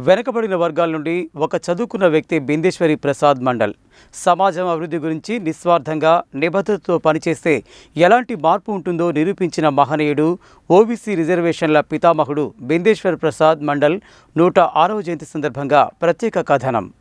వెనకబడిన వర్గాల నుండి ఒక చదువుకున్న వ్యక్తి బిందేశ్వరి ప్రసాద్ మండల్. సమాజం అభివృద్ధి గురించి నిస్వార్థంగా నిబద్ధతతో పనిచేస్తే ఎలాంటి మార్పు ఉంటుందో నిరూపించిన మహనీయుడు ఓబీసీ రిజర్వేషన్ల పితామహుడు బిందేశ్వర్ ప్రసాద్ మండల్ నూట ఆరవ జయంతి సందర్భంగా ప్రత్యేక కథనం.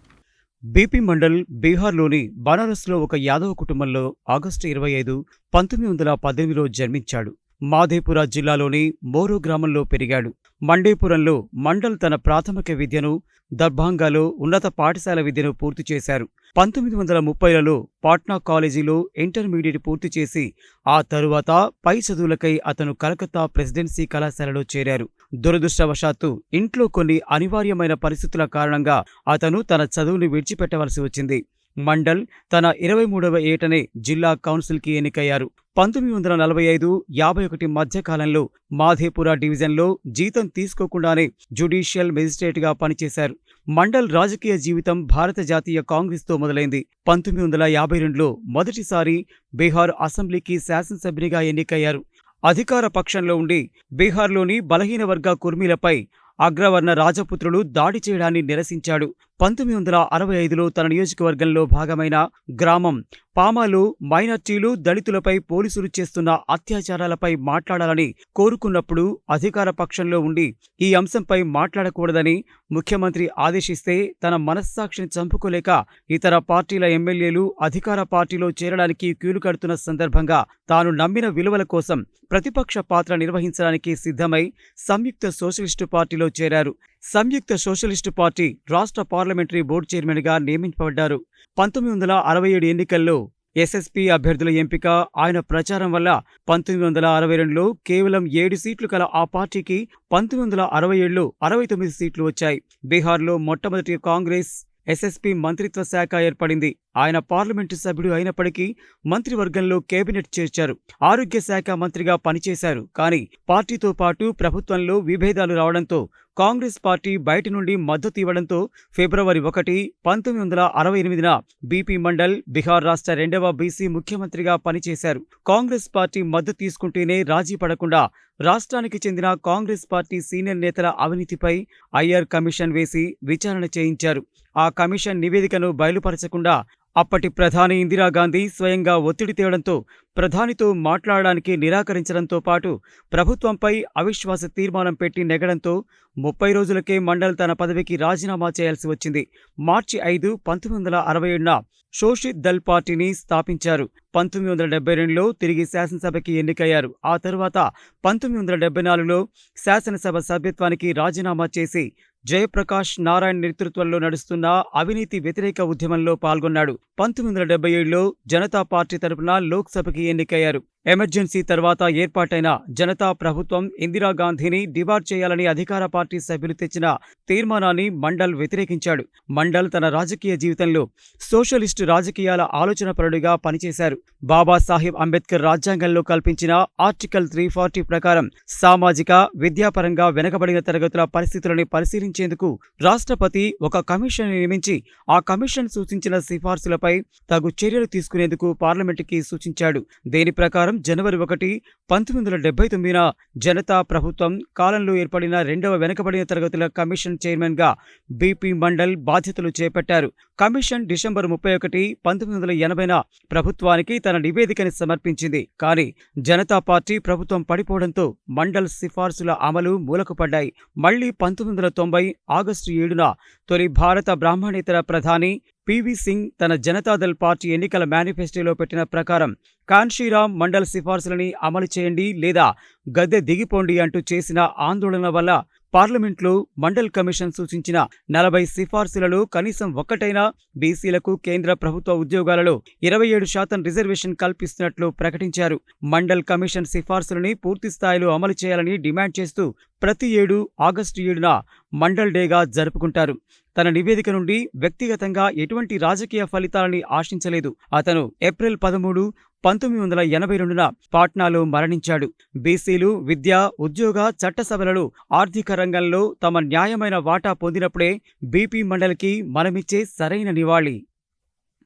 బీపీ మండల్ బీహార్లోని బనారస్లో ఒక యాదవ కుటుంబంలో ఆగస్టు ఇరవై ఐదు పంతొమ్మిది వందల పద్దెనిమిదిలో జన్మించాడు. మాధేపుర జిల్లాలోని మోరు గ్రామంలో పెరిగాడు. మండేపురంలో మండల్ తన ప్రాథమిక విద్యను దర్భాంగాలో ఉన్నత పాఠశాల విద్యను పూర్తి చేశారు. పంతొమ్మిది వందల ముప్పైలలో పాట్నా కాలేజీలో ఇంటర్మీడియట్ పూర్తి చేసి ఆ తరువాత పై చదువులకై అతను కలకత్తా ప్రెసిడెన్సీ కళాశాలలో చేరారు. దురదృష్టవశాత్తు ఇంట్లో కొన్ని అనివార్యమైన పరిస్థితుల కారణంగా అతను తన చదువుని విడిచిపెట్టవలసి వచ్చింది. మండల్ తన ఇరవై మూడవ ఏటనే జిల్లా కౌన్సిల్కి ఎన్నికయ్యారు. పంతొమ్మిది వందల నలభై ఐదు యాభై ఒకటి మధ్యకాలంలో మాధేపుర డివిజన్లో జీతం తీసుకోకుండానే జ్యుడిషియల్ మెజిస్ట్రేట్గా పనిచేశారు. మండల్ రాజకీయ జీవితం భారత జాతీయ కాంగ్రెస్తో మొదలైంది. పంతొమ్మిది వందల యాభై రెండులో మొదటిసారి బీహార్ అసెంబ్లీకి శాసనసభ్యునిగా ఎన్నికయ్యారు. అధికార పక్షంలో ఉండి బీహార్లోని బలహీన వర్గ కుర్మీలపై అగ్రవర్ణ రాజపుత్రులు దాడి చేయడాన్ని నిరసించాడు. పంతొమ్మిది వందల అరవై ఐదులో తన నియోజకవర్గంలో భాగమైన గ్రామం పామాలు మైనార్టీలు దళితులపై పోలీసులు చేస్తున్న అత్యాచారాలపై మాట్లాడాలని కోరుకున్నప్పుడు అధికార పక్షంలో ఉండి ఈ అంశంపై మాట్లాడకూడదని ముఖ్యమంత్రి ఆదేశిస్తే తన మనస్సాక్షిని చంపుకోలేక ఇతర పార్టీల ఎమ్మెల్యేలు అధికార పార్టీలో చేరడానికి క్యూలు కడుతున్న సందర్భంగా తాను నమ్మిన విలువల కోసం ప్రతిపక్ష పాత్ర నిర్వహించడానికి సిద్ధమై సంయుక్త సోషలిస్టు పార్టీలో చేరారు. సంయుక్త సోషలిస్టు పార్టీ రాష్ట్ర పార్లమెంటరీ బోర్డు చైర్మన్గా నియమించబడ్డారు పంతొమ్మిది వందల అరవై ఏడు ఎన్నికల్లో ఎస్ఎస్పీ అభ్యర్థుల ఎంపిక ఆయన ప్రచారం వల్ల పంతొమ్మిది వందల అరవై రెండులో కేవలం ఏడు సీట్లు కల ఆ పార్టీకి పంతొమ్మిది వందల అరవై ఏడులో అరవై తొమ్మిది సీట్లు వచ్చాయి. బీహార్లో మొట్టమొదటి కాంగ్రెస్ ఎస్ఎస్పీ మంత్రిత్వ శాఖ ఏర్పడింది. ఆయన పార్లమెంటు సభ్యుడు అయినప్పటికీ మంత్రివర్గంలో కేబినెట్ చేర్చారు. ఆరోగ్య శాఖ మంత్రిగా పనిచేశారు. కానీ పార్టీతో పాటు ప్రభుత్వంలో విభేదాలు రావడంతో కాంగ్రెస్ పార్టీ బయటి నుండి మద్దతు ఇవ్వడంతో ఫిబ్రవరి ఒకటి పంతొమ్మిది వందల అరవై ఎనిమిదిన బీపీ మండల్ బీహార్ రాష్ట్ర రెండవ బీసీ ముఖ్యమంత్రిగా పనిచేశారు. కాంగ్రెస్ పార్టీ మద్దతు తీసుకుంటేనే రాజీ పడకుండా రాష్ట్రానికి చెందిన కాంగ్రెస్ పార్టీ సీనియర్ నేతల అవినీతిపై ఐఆర్ కమిషన్ వేసి విచారణ చేయించారు. ఆ కమిషన్ నివేదికను బయలుపరచకుండా అప్పటి ప్రధాని ఇందిరాగాంధీ స్వయంగా ఒత్తిడి తేవడంతో ప్రధానితో మాట్లాడడానికి నిరాకరించడంతో పాటు ప్రభుత్వంపై అవిశ్వాస తీర్మానం పెట్టి నెగడంతో ముప్పై రోజులకే మండల్ తన పదవికి రాజీనామా చేయాల్సి వచ్చింది. మార్చి ఐదు పంతొమ్మిది వందల అరవై ఏడున శోషిత్ దల్ పార్టీని స్థాపించారు. పంతొమ్మిది వందల డెబ్బై రెండులో తిరిగి శాసనసభకి ఎన్నికయ్యారు. ఆ తరువాత పంతొమ్మిది వందల డెబ్బై నాలుగులో శాసనసభ సభ్యత్వానికి రాజీనామా చేసి జయప్రకాష్ నారాయణ్ నేతృత్వంలో నడుస్తున్న అవినీతి వ్యతిరేక ఉద్యమంలో పాల్గొన్నాడు. పంతొమ్మిది వందల డెబ్బై ఏడులో జనతా పార్టీ తరపున లోక్సభకి ఎన్నికయ్యారు. ఎమర్జెన్సీ తర్వాత ఏర్పాటైన జనతా ప్రభుత్వం ఇందిరాగాంధీని డిబార్ చేయాలని అధికార పార్టీ సభ్యులు తెచ్చిన తీర్మానాన్ని మండల్ వ్యతిరేకించాడు. మండల్ తన రాజకీయ జీవితంలో సోషలిస్టు రాజకీయాల ఆలోచనపరుడిగా పనిచేశారు. బాబాసాహెబ్ అంబేద్కర్ రాజ్యాంగంలో కల్పించిన ఆర్టికల్ త్రీ ఫార్టీ ప్రకారం సామాజిక విద్యాపరంగా వెనకబడిన తరగతుల పరిస్థితులను పరిశీలించేందుకు రాష్ట్రపతి ఒక కమిషన్ నియమించి ఆ కమిషన్ సూచించిన సిఫార్సులపై తగు చర్యలు తీసుకునేందుకు పార్లమెంటుకి సూచించాడు. దేని ప్రకారం జనవరి ఒకటి పంతొమ్మిది వందల డెబ్బై తొమ్మిదిన జనతా ప్రభుత్వం కాలంలో ఏర్పడిన రెండవ వెనుకబడిన తరగతుల కమిషన్ చైర్మన్గా బీపీ మండల్ బాధ్యతలు చేపట్టారు. కమిషన్ డిసెంబర్ ముప్పై ఒకటి పంతొమ్మిది వందల ఎనభైన ప్రభుత్వానికి తన నివేదికని సమర్పించింది. కానీ జనతా పార్టీ ప్రభుత్వం పడిపోవడంతో మండల్ సిఫార్సుల అమలు మూలకుపడ్డాయి. మళ్ళీ పంతొమ్మిది వందల తొంభై ఆగస్టు ఏడున తొలి భారత బ్రాహ్మణేతర ప్రధాని పివి సింగ్ తన జనతాదళ్ పార్టీ ఎన్నికల మేనిఫెస్టోలో పెట్టిన ప్రకారం కాన్షీరామ్ మండల్ సిఫార్సులని అమలు చేయండి లేదా గద్దె దిగిపోండి అంటూ చేసిన ఆందోళన వల్ల పార్లమెంట్లో మండల్ కమిషన్ సూచించిన నలభై సిఫార్సులలో కనీసం ఒక్కటైనా బీసీలకు కేంద్ర ప్రభుత్వ ఉద్యోగాలలో ఇరవై ఏడు శాతం రిజర్వేషన్ కల్పిస్తున్నట్లు ప్రకటించారు. మండల్ కమిషన్ సిఫార్సులని పూర్తి స్థాయిలో అమలు చేయాలని డిమాండ్ చేస్తూ ప్రతి ఏడు ఆగస్టు ఏడున మండల్ డేగా జరుపుకుంటారు. తన నివేదిక నుండి వ్యక్తిగతంగా ఎటువంటి రాజకీయ ఫలితాలని ఆశించలేదు. అతను ఏప్రిల్ పదమూడు పంతొమ్మిది వందల ఎనభై రెండున పాట్నాలో మరణించాడు. బీసీలు విద్య ఉద్యోగ చట్టసభలలో ఆర్థిక రంగంలో తమ న్యాయమైన వాటా పొందినప్పుడే బీపీ మండలికి మనమిచ్చే సరైన నివాళి.